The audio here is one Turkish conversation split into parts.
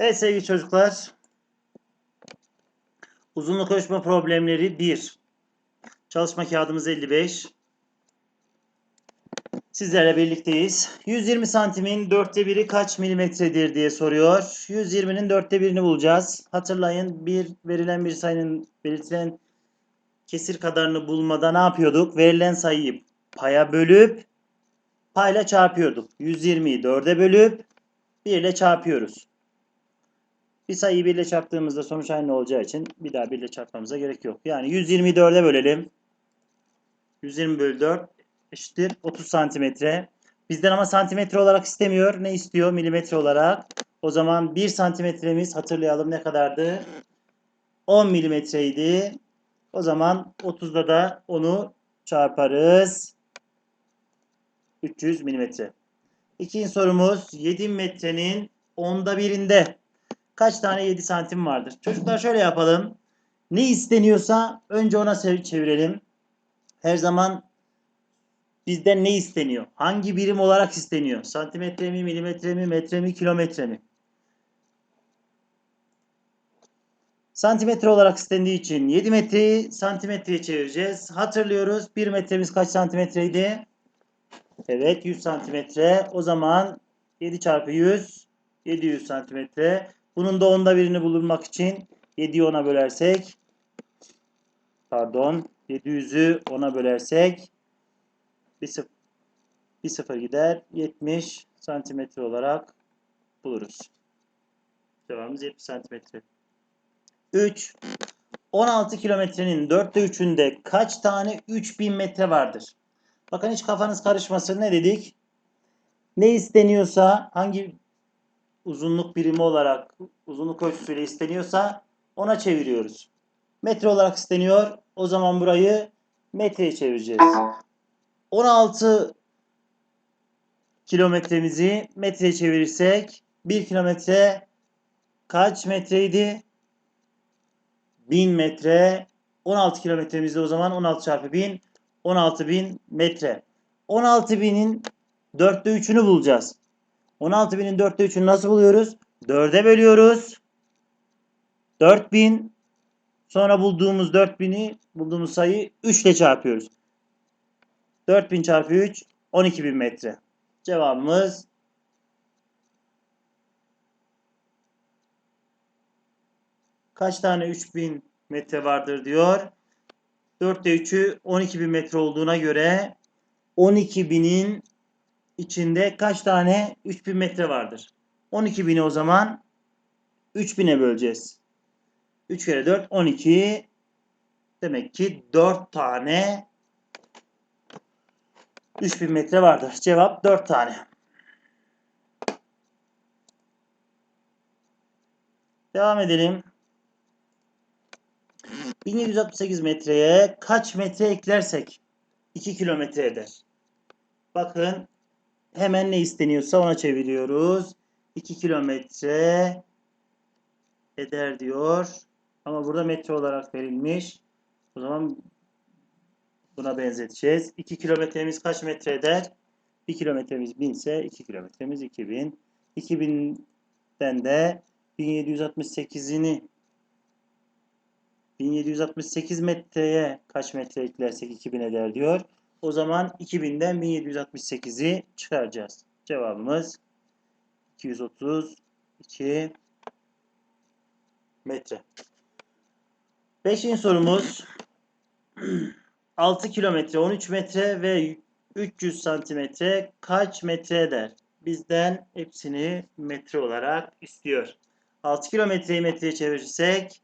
Evet sevgili çocuklar. Uzunluk ölçme problemleri 1. Çalışma kağıdımız 55. Sizlerle birlikteyiz. 120 santimin dörtte biri kaç milimetredir diye soruyor. 120'nin dörtte birini bulacağız. Hatırlayın bir verilen bir sayının belirtilen kesir kadarını bulmada ne yapıyorduk? Verilen sayıyı paya bölüp payla çarpıyorduk. 120'yi 4'e bölüp 1 ile çarpıyoruz. Bir sayıyı 1 ile çarptığımızda sonuç aynı olacağı için bir daha 1 ile çarpmamıza gerek yok. Yani 120'yi 4'e bölelim. 120 bölü 4 eşittir 30 santimetre. Bizden ama santimetre olarak istemiyor. Ne istiyor? Milimetre olarak. O zaman 1 santimetremiz hatırlayalım ne kadardı? 10 milimetreydi. O zaman 30'da da onu çarparız. 300 milimetre. İkinci sorumuz 7 metrenin onda birinde kaç tane 7 santim vardır? Çocuklar şöyle yapalım. Ne isteniyorsa önce ona çevirelim. Her zaman bizden ne isteniyor? Hangi birim olarak isteniyor? Santimetre mi, milimetre mi, metre mi, kilometre mi? Santimetre olarak istendiği için 7 metreyi santimetreye çevireceğiz. Hatırlıyoruz. 1 metremiz kaç santimetreydi? Evet 100 santimetre. O zaman 7 çarpı 100 700 santimetre. Bunun da onda birini bulunmak için 7'yi 10'a bölersek pardon 700'ü 10'a bölersek bir sıfır, bir sıfır gider 70 santimetre olarak buluruz. Cevabımız 70 santimetre. 3 16 kilometrenin 4'te 3'ünde kaç tane 3000 metre vardır? Bakın hiç kafanız karışmasın. Ne dedik? Ne isteniyorsa hangi uzunluk birimi olarak uzunluk ölçüsüyle isteniyorsa ona çeviriyoruz. Metre olarak isteniyor. O zaman burayı metreye çevireceğiz. 16 kilometremizi metreye çevirirsek 1 kilometre kaç metreydi? 1000 metre. 16 kilometremizde o zaman 16 çarpı 1000 16.000 metre. 16.000'in 4'te 3'ünü bulacağız. 16.000'in 4'te 3'ünü nasıl buluyoruz? 4'e bölüyoruz. 4000 sonra bulduğumuz 4000'i bulduğumuz sayıyı 3 ile çarpıyoruz. 4000 çarpı 3 12.000 metre. Cevabımız kaç tane 3000 metre vardır diyor. 4'te 3'ü 12.000 metre olduğuna göre 12.000'in içinde kaç tane 3000 metre vardır? 12.000'i o zaman 3000'e böleceğiz. 3 kere 4 12. Demek ki 4 tane 3000 metre vardır. Cevap 4 tane. Devam edelim. 1768 metreye kaç metre eklersek 2 kilometre eder. Bakın hemen ne isteniyorsa ona çeviriyoruz. 2 kilometre eder diyor. Ama burada metre olarak verilmiş. O zaman buna benzeteceğiz. 2 kilometremiz kaç metre eder? 1 kilometremiz 1000 ise 2 kilometremiz 2000. 2000'den de 1768'ini 1768 metreye kaç metre eklersek 2000 eder diyor. O zaman 2000'den 1768'i çıkaracağız. Cevabımız 232 metre. Beşinci sorumuz 6 kilometre, 13 metre ve 300 santimetre kaç metre eder? Bizden hepsini metre olarak istiyor. 6 kilometreyi metreye çevirirsek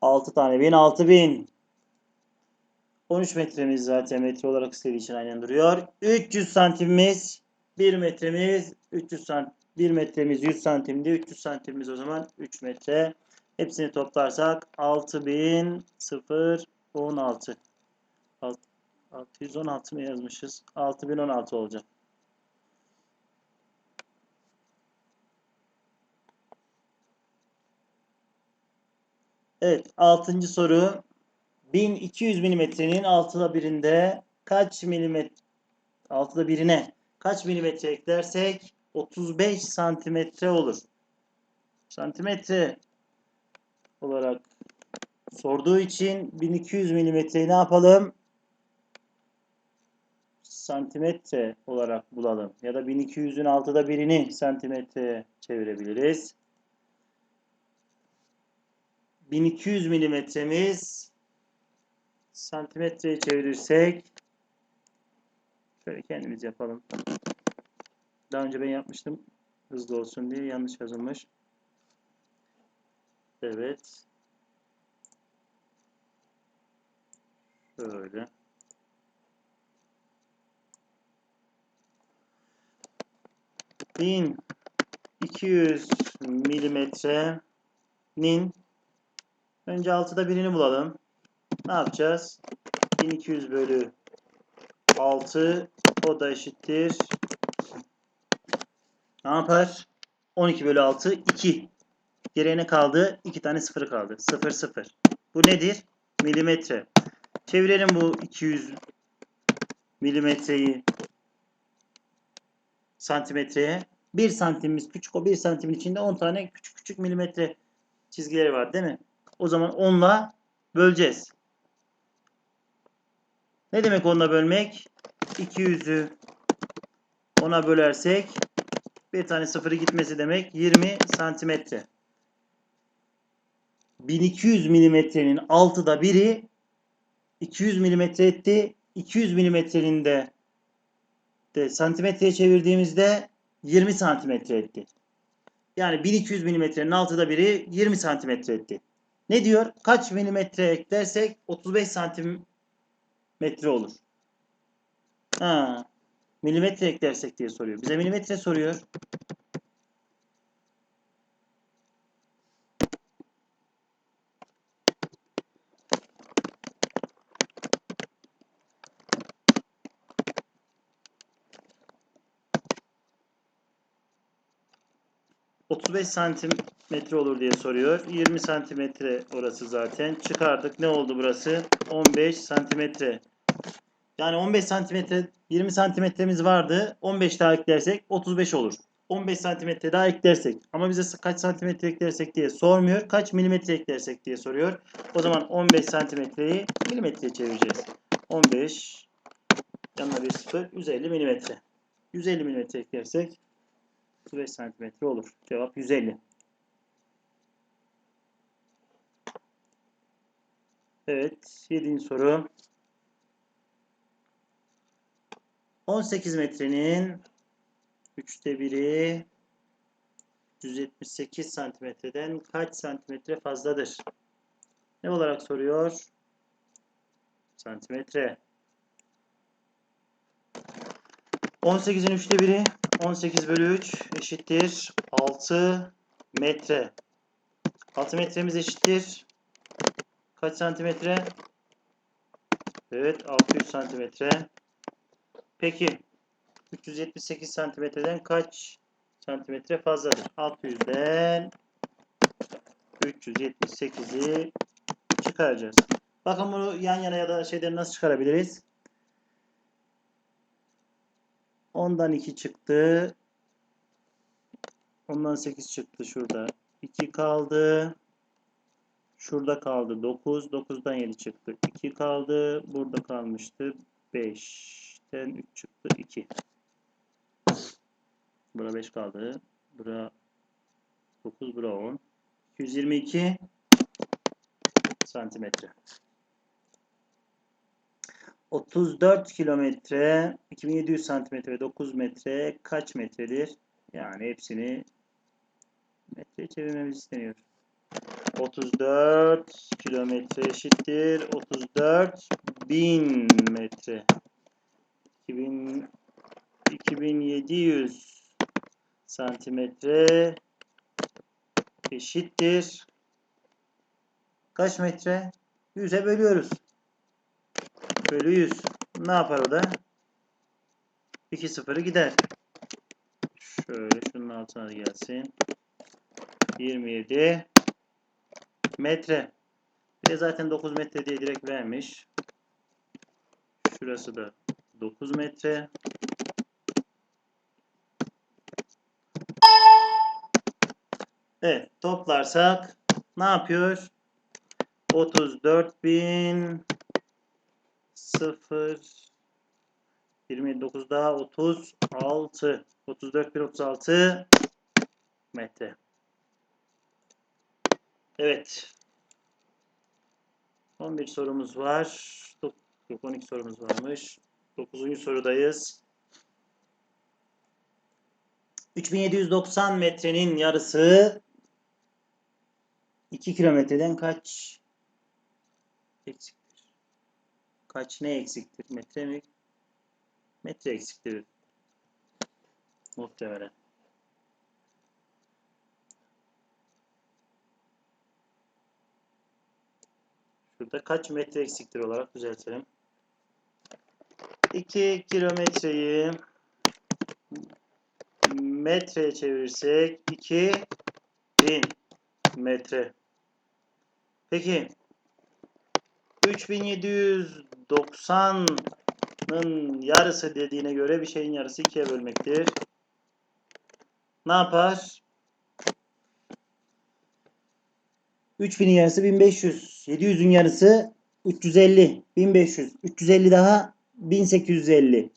6 tane bin 6000. 13 metremiz zaten metre olarak istediği için aynen duruyor. 300 santimimiz 1 metremiz 300 sant 1 metremiz 100 santimdi. 300 santimimiz o zaman 3 metre. Hepsini toplarsak 6000 0 16 616 mı yazmışız? 6016 olacak. Evet, altıncı soru. 1200 milimetrenin altıda birinde kaç milimetre altıda birine kaç milimetre eklersek 35 santimetre olur. santimetre olarak sorduğu için 1200 milimetreyi ne yapalım? Santimetre olarak bulalım. Ya da 1200'ün altıda birini santimetreye çevirebiliriz. 1200 milimetremiz santimetreye çevirirsek şöyle kendimiz yapalım. Daha önce ben yapmıştım. Hızlı olsun diye yanlış yazılmış. Evet. Şöyle. Bin 200 milimetrenin önce altıda birini bulalım. Ne yapacağız? 1200 bölü 6 o da eşittir. Ne yapar? 12 bölü 6 2. Geriye ne kaldı? 2 tane sıfır kaldı. 0 0. Bu nedir? Milimetre. Çevirelim bu 200 milimetreyi santimetreye. 1 santimimiz küçük. O 1 santimin içinde 10 tane küçük küçük milimetre çizgileri var değil mi? O zaman 10'la böleceğiz. Ne demek 10'la bölmek? 200'ü 10'a bölersek bir tane sıfırı gitmesi demek 20 santimetre. 1200 milimetrenin altıda biri 200 milimetre etti. 200 milimetrenin de, de santimetreye çevirdiğimizde 20 santimetre etti. Yani 1200 milimetrenin altıda biri 20 santimetre etti. Ne diyor? Kaç milimetre eklersek 35 santimetre olur. Ha, milimetre eklersek diye soruyor. Bize milimetre soruyor. ...35 santimetre olur diye soruyor. 20 santimetre orası zaten. Çıkardık. Ne oldu burası? 15 santimetre. Yani 15 santimetre 20 santimetremiz vardı. 15 daha eklersek 35 olur. 15 santimetre daha eklersek ama bize kaç santimetre eklersek diye sormuyor. Kaç milimetre eklersek diye soruyor. O zaman 15 santimetreyi milimetreye çevireceğiz. 15 yanına bir sıfır 150 milimetre. 150 milimetre eklersek 35 santimetre olur. Cevap 150. Evet. 7. soru. 18 metrenin 3'te biri 178 santimetreden kaç santimetre fazladır? Ne olarak soruyor? Santimetre. 18'in 3'te biri 18 bölü 3 eşittir 6 metre. 6 metremiz eşittir. Kaç santimetre? Evet 600 santimetre. Peki 378 santimetreden kaç santimetre fazladır? 600'den 378'i çıkaracağız. Bakın bunu yan yana ya da şeyden nasıl çıkarabiliriz? 10'dan 2 çıktı. Ondan 8 çıktı şurada. 2 kaldı. Şurada kaldı 9. 9'dan 7 çıktı. 2 kaldı. Burada kalmıştı 5. 5'ten 3 çıktı 2. Bura 5 kaldı. Bura 9, bura 10. 222 santimetre. 34 kilometre, 2700 santimetre ve 9 metre kaç metredir? Yani hepsini metreye çevirmemiz isteniyor. 34 kilometre eşittir. 34 bin metre. 2000, 2700 santimetre eşittir. Kaç metre? 100'e bölüyoruz. Bölü 100. Ne yapar o da? 2 sıfırı gider. Şöyle şunun altına gelsin. 27 metre. Bir de zaten 9 metre diye direkt vermiş. Şurası da 9 metre. Evet toplarsak ne yapıyor? 34.000 0 29 daha 36 34.036 metre. Evet. 11 sorumuz var. Dok- Yok 12 sorumuz varmış. 9. sorudayız. 3790 metrenin yarısı 2 kilometreden kaç eksiktir? Kaç ne eksiktir? Metre mi? Metre eksiktir. Muhtemelen. Şurada kaç metre eksiktir olarak düzeltelim. 2 kilometreyi metreye çevirirsek 2000 metre. Peki 3790'ın yarısı dediğine göre bir şeyin yarısı ikiye bölmektir. Ne yapar? 3000'in yarısı 1500. 700'ün yarısı 350. 1500. 350 daha 1850.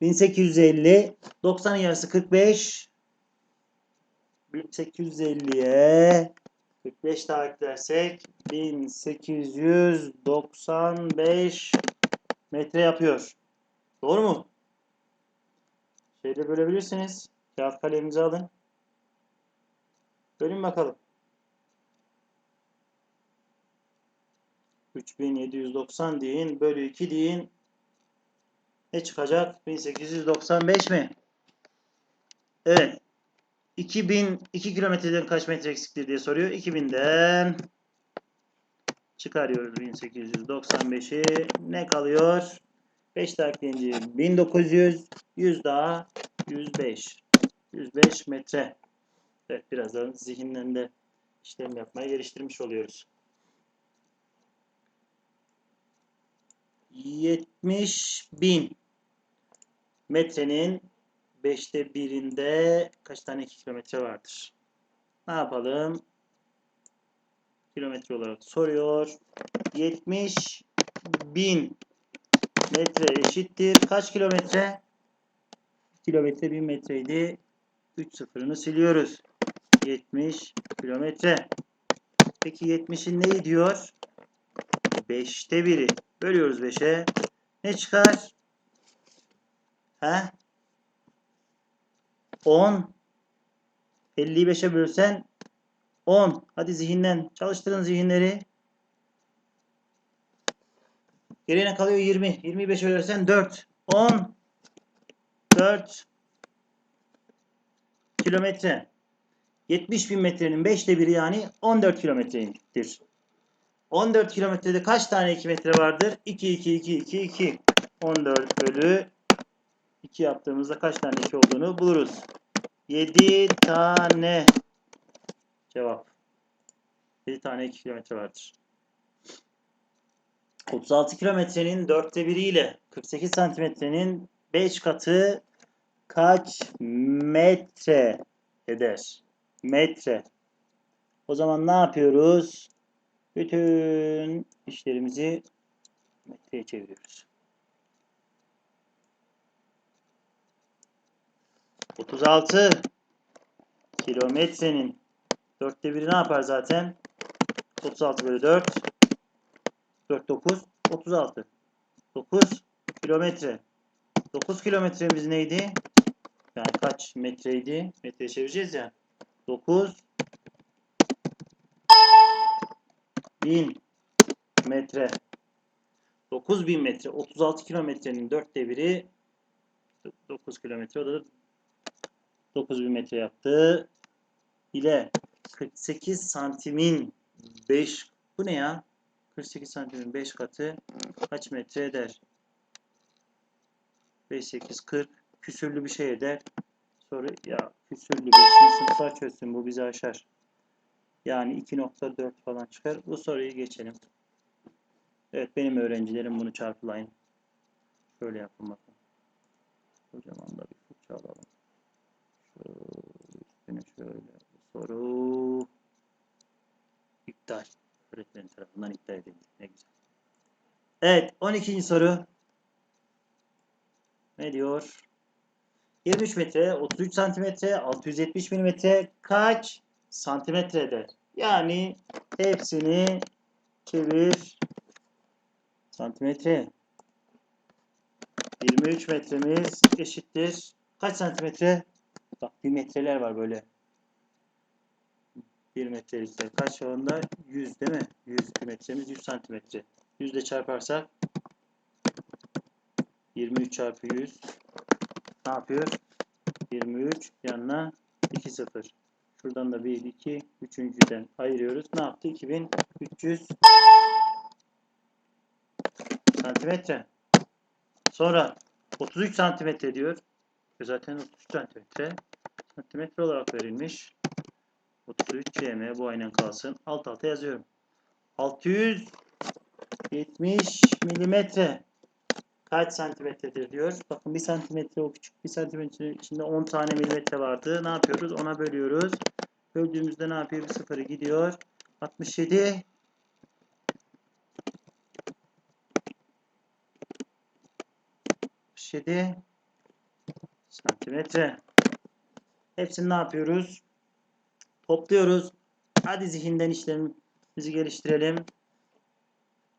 1850. 90'ın yarısı 45. 1850'ye 45 daha eklersek 1895 metre yapıyor. Doğru mu? Şeyde bölebilirsiniz. Kağıt kaleminizi alın. Bölün bakalım. 3790 deyin. Bölü 2 deyin. Ne çıkacak? 1895 mi? Evet. 2000 2 kilometreden kaç metre eksiktir diye soruyor. 2000'den çıkarıyoruz 1895'i. Ne kalıyor? 5 daha ekleyince 1900. 100 daha 105. 105 metre. Evet birazdan zihinden de işlem yapmayı geliştirmiş oluyoruz. 70 bin metrenin 5'te birinde kaç tane 2 kilometre vardır? Ne yapalım? Kilometre olarak soruyor. 70 bin metre eşittir. Kaç kilometre? Kilometre 1000 metreydi. 3 sıfırını siliyoruz. 70 kilometre. Peki 70'in neyi diyor? 5'te biri. Bölüyoruz 5'e. Ne çıkar? He? 10. 50'yi 5'e bölsen 10. Hadi zihinden çalıştırın zihinleri. Geriye ne kalıyor? 20. 20'yi 5'e bölsen 4. 10. 4 kilometre. 70 bin metrenin 5'te biri yani 14 kilometredir. 14 kilometrede kaç tane 2 metre vardır? 2, 2, 2, 2, 2. 14 bölü 2 yaptığımızda kaç tane 2 olduğunu buluruz. 7 tane cevap. 7 tane 2 kilometre vardır. 36 kilometrenin 4'te 1 ile 48 santimetrenin 5 katı kaç metre eder? Metre. O zaman ne yapıyoruz? Bütün işlerimizi metreye çeviriyoruz. 36 kilometrenin dörtte biri ne yapar zaten? 36 bölü 4 4 9 36 9 kilometre 9 kilometremiz neydi? Yani kaç metreydi? Metreye çevireceğiz ya. 9 bin metre. 9000 metre 36 kilometrenin dörtte biri. 9 kilometre o da 9000 metre yaptı. İle 48 santimin 5 bu ne ya? 48 santimin 5 katı kaç metre eder? 5 8 40 küsürlü bir şey eder. Sonra ya küsürlü 5. sınıflar çözsün bu bizi aşar yani 2.4 falan çıkar. Bu soruyu geçelim. Evet benim öğrencilerim bunu çarpılayın. Şöyle yapın bakın. Kocaman da bir fırça alalım. Şöyle şöyle Soru iptal. Öğretmenin tarafından iptal edildi. Ne güzel. Evet 12. soru. Ne diyor? 23 metre, 33 santimetre, 670 milimetre kaç santimetre eder? Yani hepsini çevir. Santimetre. 23 metremiz eşittir. Kaç santimetre? Bak bir metreler var böyle. 1 metre ise kaç şu anda? 100 değil mi? 100 bir metremiz 100 santimetre. 100 ile çarparsak 23 çarpı 100 ne yapıyor? 23 yanına 2 0. Şuradan da 1 2 üçüncüden ayırıyoruz. Ne yaptı? 2300 santimetre. Sonra 33 santimetre diyor. E Zaten 33 santimetre santimetre olarak verilmiş. 33 cm bu aynen kalsın. Alt alta yazıyorum. 670 milimetre kaç santimetredir diyor. Bakın 1 santimetre o küçük 1 santimetre içinde 10 tane milimetre vardı. Ne yapıyoruz? Ona bölüyoruz. Böldüğümüzde ne yapıyor? Bir sıfırı gidiyor. 67 67 santimetre. Hepsini ne yapıyoruz? Topluyoruz. Hadi zihinden işlemimizi geliştirelim.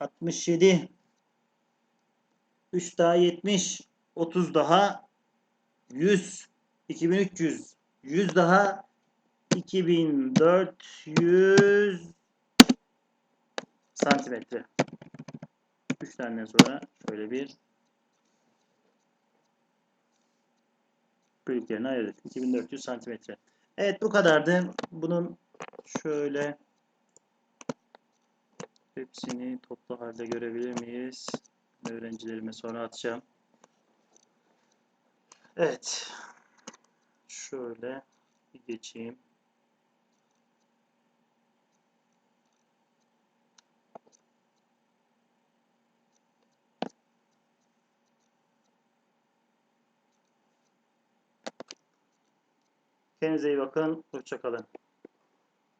67 3 daha 70 30 daha 100 2300 100 daha 2400 santimetre. 3 taneden sonra şöyle bir bölüklerini ayırdık. 2400 santimetre. Evet bu kadardı. Bunun şöyle hepsini toplu halde görebilir miyiz? Öğrencilerime sonra atacağım. Evet. Şöyle bir geçeyim. Kendinize iyi bakın. Hoşçakalın.